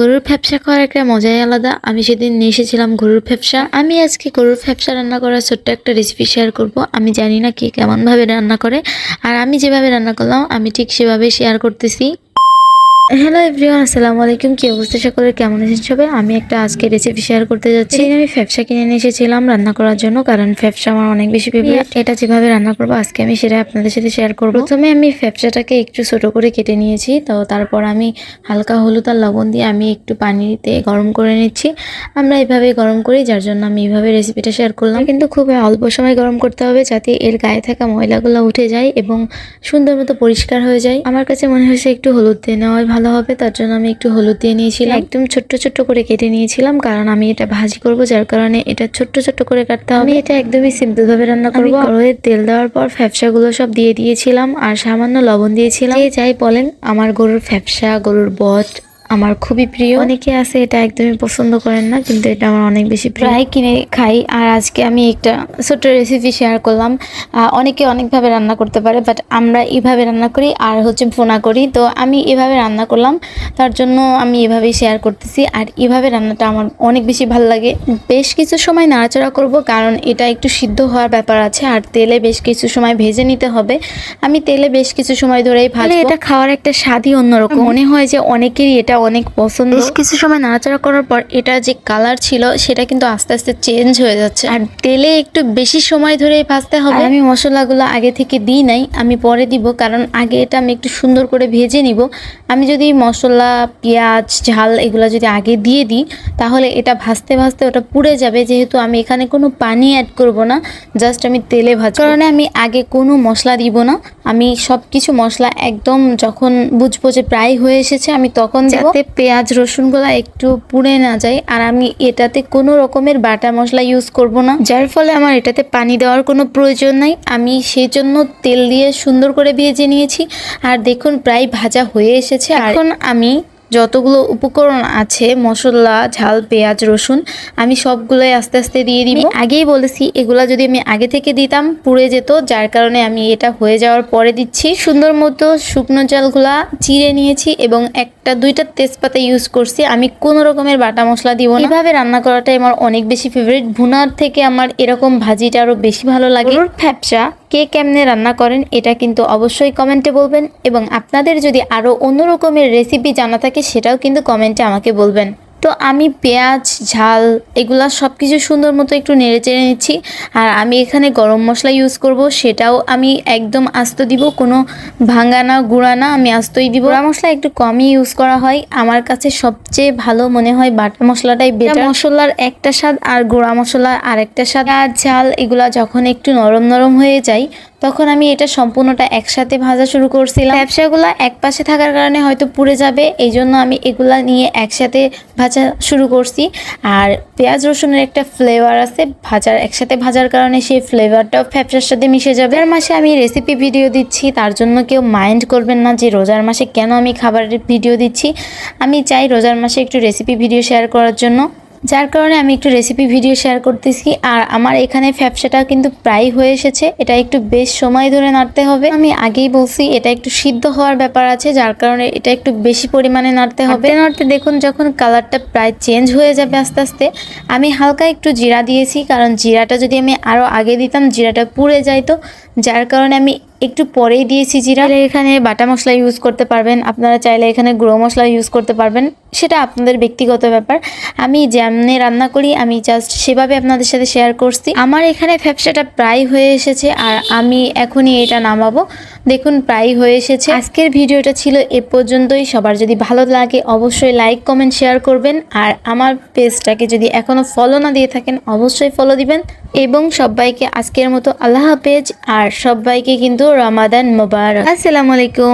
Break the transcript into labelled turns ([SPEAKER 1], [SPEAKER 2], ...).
[SPEAKER 1] গরুর ফ্যাপসা খাওয়ার একটা মজাই আলাদা। আমি সেদিন নিয়ে এসেছিলাম গরুর ফ্যাপসা। আমি আজকে গরুর ফ্যাপসা রান্না করার ছোট্ট একটা রেসিপি শেয়ার করব। আমি জানি না কে কেমনভাবে রান্না করে। আর আমি যেভাবে রান্না করলাম, আমি ঠিক সেভাবে শেয়ার করতেছি। হ্যালো এভরিওয়ান আসসালামু আলাইকুম। কি অবস্থা? সকলের কেমন আছেন সবাই? আমি একটা আজকে রেসিপি শেয়ার করতে যাচ্ছি। আমি ফ্যাপসা কিনে নিয়ে এসেছিলাম রান্না করার জন্য কারণ ফ্যাপসা আমার অনেক বেশি ফেভারিট এটা যেভাবে রান্না করব আজকে আমি সেটা আপনাদের সাথে শেয়ার করব। প্রথমে আমি ফ্যাপসাটাকে একটু ছোট করে কেটে নিয়েছি তো তারপর আমি হালকা হলুদ আর লবণ দিয়ে আমি একটু পানিতে গরম করে নিচ্ছি। আমরা এভাবে গরম করি যার জন্য আমি এইভাবে রেসিপিটা শেয়ার করলাম। কিন্তু খুব অল্প সময় গরম করতে হবে যাতে এর গায়ে থাকা ময়লাগুলো উঠে যায় এবং সুন্দর মতো পরিষ্কার হয়ে যায়। আমার কাছে মনে হয়েছে একটু হলুদ দিয়ে নেওয়াই ভালো হবে তার জন্য আমি একটু হলুদ দিয়ে নিয়েছিলাম। একদম ছোট্ট ছোট্ট করে কেটে নিয়েছিলাম কারণ আমি এটা ভাজি করব যার কারণে এটা ছোট্ট ছোট্ট করে কাটতে হবে। এটা একদমই সিম্পল ভাবে রান্না করব। কড়াইয়ে তেল দেওয়ার পর ফ্যাপসাগুলো সব দিয়ে দিয়েছিলাম আর সামান্য লবণ দিয়েছিলাম। যাই বলেন আমার গরুর ফ্যাপসা গরুর বট আমার খুবই প্রিয়। অনেকে আছে এটা একদমই পছন্দ করেন না কিন্তু এটা আমার অনেক বেশি প্রায়। কিনে খাই আর আজকে আমি একটা ছোট্ট রেসিপি শেয়ার করলাম। অনেকে অনেকভাবে রান্না করতে পারে বাট আমরা এইভাবে রান্না করি আর হচ্ছে ফোনা করি। তো আমি এভাবে রান্না করলাম তার জন্য আমি এভাবেই শেয়ার করতেছি। আর এভাবে রান্নাটা আমার অনেক বেশি ভালো লাগে। বেশ কিছু সময় নাড়াচাড়া করব কারণ এটা একটু সিদ্ধ হওয়ার ব্যাপার আছে আর তেলে বেশ কিছু সময় ভেজে নিতে হবে। আমি তেলে বেশ কিছু সময় ধরেই ভাজবো। এটা খাওয়ার একটা স্বাদই অন্যরকম। মনে হয় যে অনেকেরই এটা অনেক পছন্দ। বেশ কিছু সময় নাড়াচাড়া করার পর এটা যে কালার ছিল সেটা কিন্তু আস্তে আস্তে চেঞ্জ হয়ে যাচ্ছে। আর তেলে একটু বেশি সময় ধরে ভাজতে হবে। আমি মশলাগুলো আগে থেকে দিই নাই আমি পরে দিব কারণ আগে এটা আমি একটু সুন্দর করে ভেজে নিব। আমি যদি মশলা পেঁয়াজ ঝাল এগুলো যদি আগে দিয়ে দিই তাহলে এটা ভাজতে ভাজতে ওটা পুড়ে যাবে। যেহেতু আমি এখানে কোনো পানি অ্যাড করব না জাস্ট আমি তেলে ভাজ কারণে আমি আগে কোনো মশলা দিব না। আমি সব কিছু মশলা একদম যখন বুঝব যে প্রায় হয়ে এসেছে আমি তখন দেব। যাতে পেঁয়াজ রসুনগুলো একটু পুড়ে না যায় আর আমি এটাতে কোনো রকমের বাটা মশলা ইউজ করব না। যার ফলে আমার এটাতে পানি দেওয়ার কোনো প্রয়োজন নাই। আমি সেই জন্য তেল দিয়ে সুন্দর করে ভেজে নিয়েছি। আর দেখুন, প্রায় ভাজা হয়ে এসেছে। এখন আমি যতগুলো উপকরণ আছে মশলা ঝাল পেঁয়াজ রসুন আমি সবগুলোই আস্তে আস্তে দিয়ে দিই আগেই বলেছি এগুলা যদি আমি আগে থেকে দিতাম পুড়ে যেত যার কারণে আমি এটা হয়ে যাওয়ার পরে দিচ্ছি। সুন্দর মতো শুকনো চালগুলা চিড়ে নিয়েছি এবং একটা দুইটা তেজপাতা ইউজ করছি। আমি কোনো রকমের বাটা মশলা দিব না। এভাবে রান্না করাটাই আমার অনেক বেশি ফেভারিট ভুনার থেকে আমার এরকম ভাজিটা আরও বেশি ভালো লাগে। ফ্যাপসা। কে কেমনে রান্না করেন এটা কিন্তু অবশ্যই কমেন্টে বলবেন এবং আপনাদের যদি আরও অন্য রকমের রেসিপি জানা থাকে সেটাও কিন্তু কমেন্টে আমাকে বলবেন। তো আমি পেঁয়াজ, ঝাল এগুলো সব কিছু সুন্দর মতো একটু নেড়ে চেড়ে নিচ্ছি। আর আমি এখানে গরম মশলা ইউজ করব, সেটাও আমি একদম আস্ত দিব, কোনো ভাঙা না, গুঁড়া না, আমি আস্তই দিব। গুঁড়া মশলা একটু কমই ইউজ করা হয়। আমার কাছে সবচেয়ে ভালো মনে হয় বাটা মশলাটাই বেটার মশলার একটা স্বাদ আর গুঁড়া মশলা আর একটা স্বাদ। আর ঝাল এগুলা যখন একটু নরম নরম হয়ে যায় তখন আমি এটা সম্পূর্ণটা একসাথে ভাজা শুরু করছিলাম। ব্যবসাগুলো এক পাশে থাকার কারণে হয়তো পুড়ে যাবে এই জন্য আমি এগুলা নিয়ে একসাথে ভাজা শুরু করছি। আর পেঁয়াজ রসুনের একটা ফ্লেভার আছে, ভাজার, একসাথে ভাজার কারণে সেই ফ্লেভারটাও ফ্যাপসার সাথে মিশে যাবে। আর মাসে আমি রেসিপি ভিডিও দিচ্ছি, তার জন্য কেউ মাইন্ড করবেন না যে রোজার মাসে কেন আমি খাবারের ভিডিও দিচ্ছি। আমি চাই রোজার মাসে একটু রেসিপি ভিডিও শেয়ার করার জন্য। যার কারণে আমি একটু রেসিপি ভিডিও শেয়ার করতেছি আর আমার এখানে ফ্যাপসাটা কিন্তু প্রায় হয়ে এসেছে। এটা একটু বেশ সময় ধরে নাড়তে হবে। আমি আগেই বলছি, এটা একটু সিদ্ধ হওয়ার ব্যাপার আছে, যার কারণে এটা একটু বেশি পরিমাণে নাড়তে হবে। নাড়তে দেখুন যখন কালারটা প্রায় চেঞ্জ হয়ে যাবে আস্তে আস্তে, আমি হালকা একটু জিরা দিয়েছি, কারণ জিরাটা যদি আমি আরও আগে দিতাম, জিরাটা পুড়ে যাইতো। যার কারণে আমি একটু পরেই দিয়েছি জিরা। এখানে বাটা মশলা ইউজ করতে পারবেন। আপনারা চাইলে এখানে গুঁড়ো মশলা ইউজ করতে পারবেন। সেটা আপনাদের ব্যক্তিগত ব্যাপার। আমি যেমনি রান্না করি, আমি জাস্ট সেভাবে আপনাদের সাথে শেয়ার করছি। আমার এখানে ফ্যাপসাটা প্রায় হয়ে এসেছে আর আমি এখনই এটা নামাবো। দেখুন প্রায় হয়ে এসেছে। আজকের ভিডিওটা ছিল এ পর্যন্তই। সবার যদি ভালো লাগে, অবশ্যই লাইক কমেন্ট শেয়ার করবেন। আর আমার পেজটাকে যদি এখনও ফলো না দিয়ে থাকেন, অবশ্যই ফলো দিবেন। এবং সবাইকে আজকের মতো আল্লাহ হাফেজ। আর সবাইকে কিন্তু রমাদান মোবারক। আসসালামু আলাইকুম।